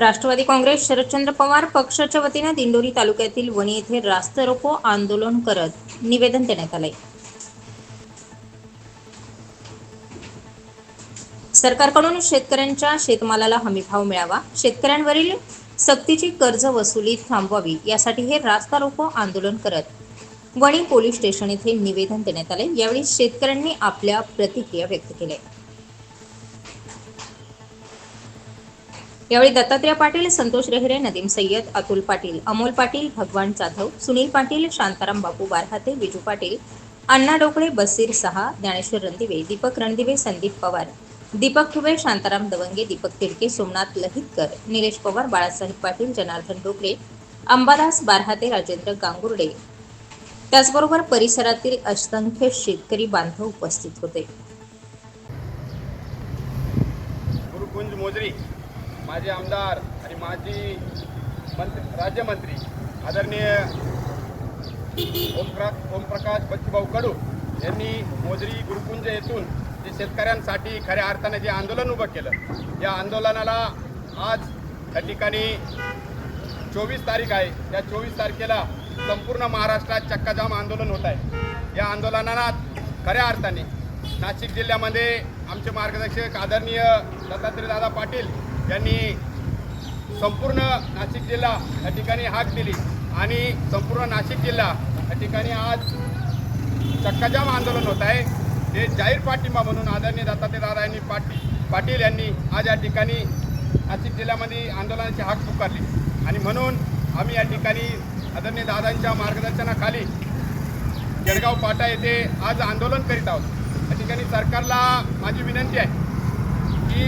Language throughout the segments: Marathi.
राष्ट्रवादी काँग्रेस शरदचंद्र पवार पक्षाच्या वतीने दिंडोरी तालुक्यातील वणी येथे रास्त रोको आंदोलन करत निवेदन देण्यात आले सरकारकडून शेतकऱ्यांच्या शेतमालाला हमीभाव मिळावा शेतकऱ्यांवरील सक्तीची कर्ज वसुली थांबवावी यासाठी हे रास्ता रोको आंदोलन करत वणी पोलीस स्टेशन येथे निवेदन देण्यात आले यावेळी शेतकऱ्यांनी आपल्या प्रतिक्रिया व्यक्त केल्या. यावेळी दत्तात्रय पाटील संतोष रेहरे नदीम सय्यद अतुल पाटील अमोल पाटील भगवान जाधव सुनील पाटील शांताराम बापू बारहाते विजू पाटील अण्णा डोकळे बसीर सहा ज्ञानेश्वर रणदिवे दीपक रणदिवे संदीप पवार दीपक ठुबे शांताराम दवंगे दीपक तिडके सोमनाथ लहितकर निलेश पवार बाळासाहेब पाटील जनार्दन डोकळे अंबादास बारहाते राजेंद्र गांगुर्डे. त्याचबरोबर परिसरातील असंख्य शेतकरी बांधव उपस्थित होते. माझे माजी आमदार आणि माजी मंत्री राज्यमंत्री आदरणीय ओमप्रा ओमप्रकाश बच्चूभाऊ कडू यांनी मोजरी गुरुकुंज येथून जे शेतकऱ्यांसाठी खऱ्या अर्थाने जे आंदोलन उभं केलं या आंदोलनाला आज त्या ठिकाणी चोवीस तारीख आहे. या चोवीस तारखेला संपूर्ण महाराष्ट्रात चक्काजाम आंदोलन होत आहे. या आंदोलनाला खऱ्या अर्थाने नाशिक जिल्ह्यामध्ये आमचे मार्गदर्शक आदरणीय दत्तात्रय दादा पाटील यांनी संपूर्ण नाशिक जिल्हा या ठिकाणी हाक दिली आणि संपूर्ण नाशिक जिल्हा या ठिकाणी आज चक्काजाम आंदोलन होत आहे. हे जाहीर पाठिंबा म्हणून आदरणीय दत्तात्रय दादा यांनी पाटी पाटील यांनी आज या ठिकाणी नाशिक जिल्ह्यामध्ये आंदोलनाची हाक पुकारली. आणि म्हणून आम्ही या ठिकाणी आदरणीय दादांच्या मार्गदर्शनाखाली जळगाव पाटा येथे आज आंदोलन करीत आहोत. या ठिकाणी सरकारला माझी विनंती आहे की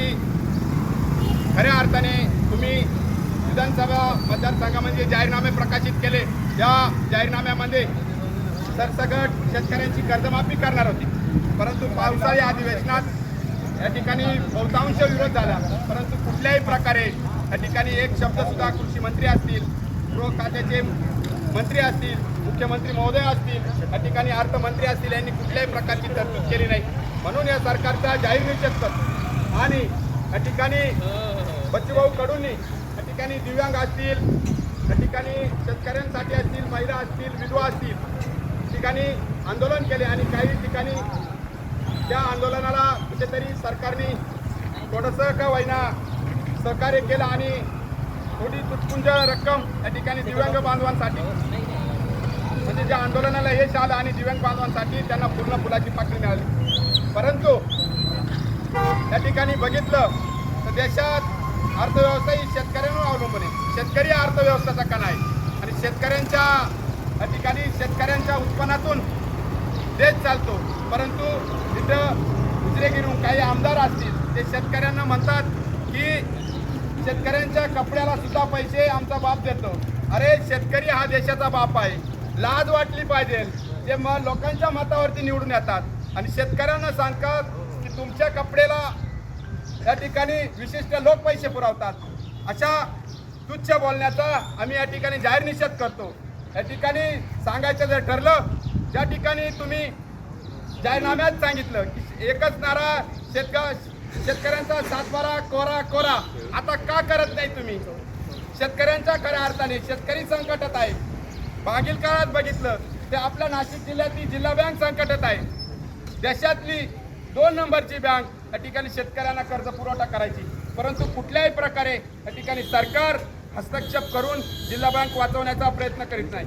खऱ्या अर्थाने तुम्ही विधानसभा मतदारसंघामध्ये जाहीरनामे प्रकाशित केले. या जाहीरनाम्यामध्ये सरसकट शेतकऱ्यांची कर्जमाफी करणार होती. परंतु पावसाळी अधिवेशनात या ठिकाणी बहुतांश विरोध झाला. परंतु कुठल्याही प्रकारे या ठिकाणी एक शब्दसुद्धा कृषी मंत्री असतील गृह खात्याचे मंत्री असतील मुख्यमंत्री महोदय असतील या ठिकाणी अर्थमंत्री असतील यांनी कुठल्याही प्रकारची तरतूद केली नाही. म्हणून या सरकारचा जाहीर निषेध करतो. आणि या ठिकाणी बच्चूभाऊ कडूंनी या ठिकाणी दिव्यांग असतील या ठिकाणी शेतकऱ्यांसाठी असतील महिला असतील विधवा असतील ठिकाणी आंदोलन केले आणि काही ठिकाणी त्या आंदोलनाला कुठेतरी सरकारने थोडंसं का होईना सहकार्य केलं आणि थोडी तुटपुंज रक्कम या ठिकाणी दिव्यांग बांधवांसाठी म्हणजे ज्या आंदोलनाला यश आलं आणि दिव्यांग बांधवांसाठी त्यांना पूर्ण फुलाची पाकळी मिळाली. परंतु या ठिकाणी बघितलं तर देशात अर्थव्यवस्था ही शेतकऱ्यांवर अवलंबून आहे. शेतकरी हा अर्थव्यवस्थेचा कणा आहे. आणि शेतकऱ्यांच्या या ठिकाणी शेतकऱ्यांच्या उत्पन्नातून देश चालतो. परंतु तिथं दुसरे गिरून काही आमदार असतील ते शेतकऱ्यांना म्हणतात की शेतकऱ्यांच्या कपड्याला सुद्धा पैसे आमचा बाप देतो. अरे शेतकरी हा देशाचा बाप आहे. लाज वाटली पाहिजे. जे मग लोकांच्या मतावरती निवडून येतात. आणि शेतकऱ्यांना सांगतात की तुमच्या कपड्याला या ठिकाणी विशिष्ट लोक पैसे पुरवतात. अशा तुच्छ बोलण्याचा आम्ही या ठिकाणी जाहीर निषेध करतो. या ठिकाणी सांगायचं जर ठरलं ज्या ठिकाणी तुम्ही जाहीरनाम्यात सांगितलं की एकच नारा शेतक शेतकऱ्यांचा सातबारा कोरा कोरा. आता का करत नाही तुम्ही? शेतकऱ्यांच्या खऱ्या अर्थाने शेतकरी संकटात आहे मागील काळात बघितलं ते आपल्या नाशिक जिल्ह्यातली जिल्हा बँक संकटात आहे. देशातली दोन नंबरची बँक या ठिकाणी शेतकऱ्यांना कर्ज पुरवठा करायची. परंतु कुठल्याही प्रकारे या ठिकाणी सरकार हस्तक्षेप करून जिल्हा बँक वाचवण्याचा प्रयत्न करीत नाही.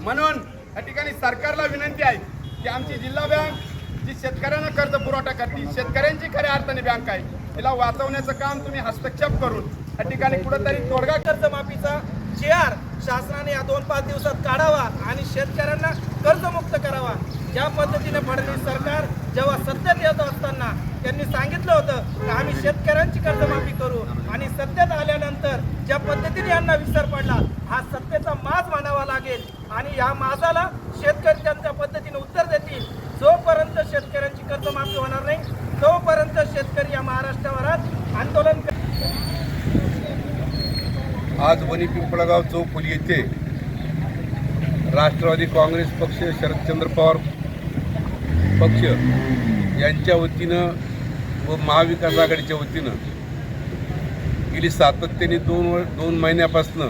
म्हणून या ठिकाणी सरकारला विनंती आहे की आमची जिल्हा बँक जी शेतकऱ्यांना कर्ज पुरवठा करते शेतकऱ्यांची खऱ्या अर्थाने बँक आहे तिला वाचवण्याचं काम तुम्ही हस्तक्षेप करून या ठिकाणी कुठंतरी तोडगा कर्जमाफीचा जी आर शासनाने या दोन पाच दिवसात काढावा आणि शेतकऱ्यांना कर्जमुक्त करावा. ज्या पद्धतीने फडणवीस सरकार जेव्हा सत्तेत येत असताना त्यांनी सांगितलं होतं की आम्ही शेतकऱ्यांची कर्जमाफी करू आणि सत्तेत आल्यानंतर ज्या पद्धतीने यांना विसर पडला हा सत्तेचा माज मानावा लागेल आणि या माजाला शेतकरी त्यांच्या पद्धतीने उत्तर देतील. जोपर्यंत शेतकऱ्यांची कर्जमाफी होणार नाही तोपर्यंत शेतकरी या महाराष्ट्रावर आंदोलन कर- आज वणी पिंपळगाव चौफुल येथे राष्ट्रवादी काँग्रेस पक्ष शरदचंद्र पवार पक्ष यांच्या वतीनं व महाविकास आघाडीच्या वतीनं गेली सातत्याने दोन व दोन महिन्यापासनं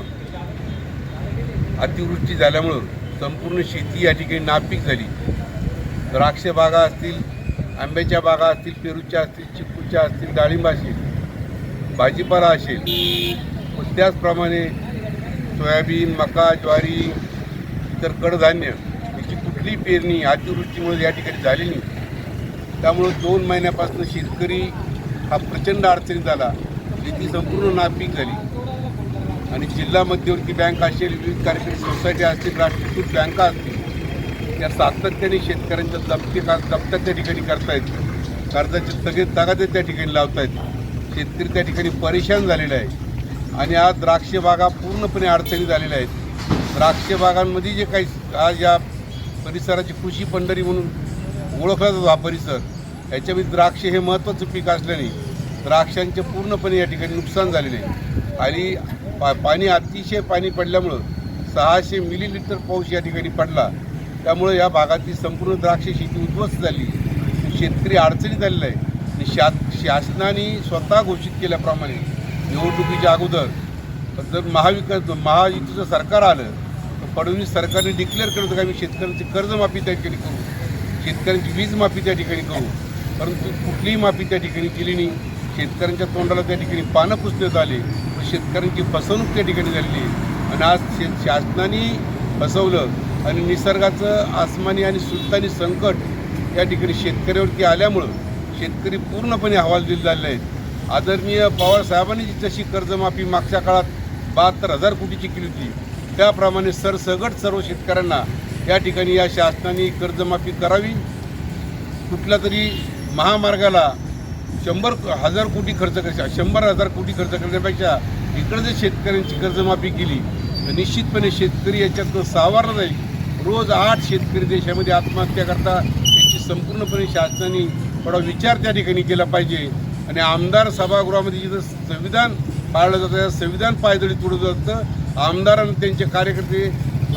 अतिवृष्टी झाल्यामुळं संपूर्ण शेती या ठिकाणी नापीक झाली. द्राक्ष बागा असतील आंब्याच्या बागा असतील पेरूच्या असतील चिकूच्या असतील डाळिंब असेल भाजीपाला असेल त्याचप्रमाणे सोयाबीन मका ज्वारी इतर कडधान्य याची कुठली पेरणी अतिवृष्टीमुळे या ठिकाणी झाली नाही. त्यामुळं दोन महिन्यापासून शेतकरी हा प्रचंड अडचणीत आला शेती संपूर्ण नापीक झाली. आणि जिल्हा मध्यवर्ती बँक असेल विविध कार्यक्रम सोसायटी असतील राष्ट्रीयकृत बँका असतील या सातत्याने शेतकऱ्यांच्या जप्ती जप्त्या त्या ठिकाणी करतायत कर्जाचे सगळे तगादे त्या ठिकाणी लावतायत शेतकरी त्या ठिकाणी परेशान झालेले आहे. आणि आज द्राक्ष बागा पूर्णपणे अडचणी झालेल्या आहेत. द्राक्ष बागांमध्ये जे काही आज या परिसराची कृषी पंढरी म्हणून ओळखला जातो हा परिसर याच्यामध्ये द्राक्ष हे महत्त्वाचं पीक असल्याने द्राक्षांचे पूर्णपणे या ठिकाणी नुकसान झालेले आहे. आणि पा पाणी अतिशय पाणी पडल्यामुळं सहाशे मिलीलिटर पाऊस या ठिकाणी पडला. त्यामुळं या भागातली संपूर्ण द्राक्ष शेती उद्ध्वस्त झाली. शेतकरी अडचणीत आलेला आहे. आणि शा शासनाने स्वतः घोषित केल्याप्रमाणे निवडणुकीच्या अगोदर. जर महाविकास महायुतीचं सरकार आलं तर फडणवीस सरकारने डिक्लेअर केलं होतं की आम्ही शेतकऱ्यांची कर्जमाफी त्या ठिकाणी करू. शेतकऱ्यांची वीज माफी त्या ठिकाणी करू. परंतु कुठलीही माफी त्या ठिकाणी केली नाही. शेतकऱ्यांच्या तोंडाला त्या ठिकाणी पानं पुसण्यात आले. शेतकऱ्यांची फसवणूक त्या ठिकाणी झालेली आहे. आणि आज शे शासनाने फसवलं आणि निसर्गाचं आसमानी आणि सुलतानी संकट या ठिकाणी शेतकऱ्यावरती आल्यामुळं शेतकरी पूर्णपणे हवालदिल झाले आहेत. आदरणीय पवारसाहेबांनी जशी कर्जमाफी मागच्या काळात बहात्तर हजार कोटीची केली होती त्याप्रमाणे सरसगट सर्व शेतकऱ्यांना या ठिकाणी या शासनाने कर्जमाफी करावी. कुठल्या तरी महामार्गाला शंभर हजार कोटी खर्च करायचा शंभर हजार कोटी खर्च करण्यापेक्षा इकडे जर शेतकऱ्यांची कर्जमाफी केली तर निश्चितपणे शेतकरी याच्यातनं सावरला जाईल. रोज आठ शेतकरी देशामध्ये आत्महत्या करता याची संपूर्णपणे शासनाने थोडा विचार त्या ठिकाणी केला पाहिजे. आणि आमदार सभागृहामध्ये जिथं संविधान पाळलं जातं त्या संविधान पायदळी तुडलं जातं आमदार आणि त्यांचे कार्यकर्ते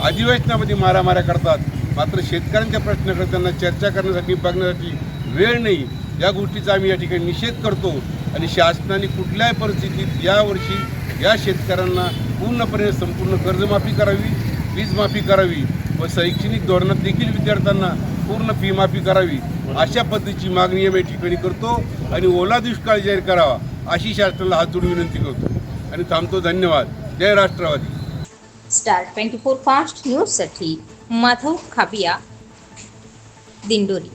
अधिवेशनामध्ये मारामाऱ्या करतात. मात्र शेतकऱ्यांच्या प्रश्नाकडे त्यांना चर्चा करण्यासाठी बघण्यासाठी वेळ नाही. या गोष्टीचा आम्ही या ठिकाणी निषेध करतो आणि शासनाने कुठल्याही परिस्थितीत यावर्षी या शेतकऱ्यांना पूर्णपणे संपूर्ण कर्जमाफी करावी वीज माफी करावी व शैक्षणिक धोरणात देखील विद्यार्थ्यांना पूर्ण फी माफी करावी. अशा पद्धतीची मागणी आम्ही या ठिकाणी करतो आणि ओला दुष्काळ जाहीर करावा अशी शासनाला हात जोडून विनंती करतो. आणि थांबतो. धन्यवाद. जय Rashtrawadi. Star twenty four fast न्यूजसाठी माधव खाबिया दिंडोरी.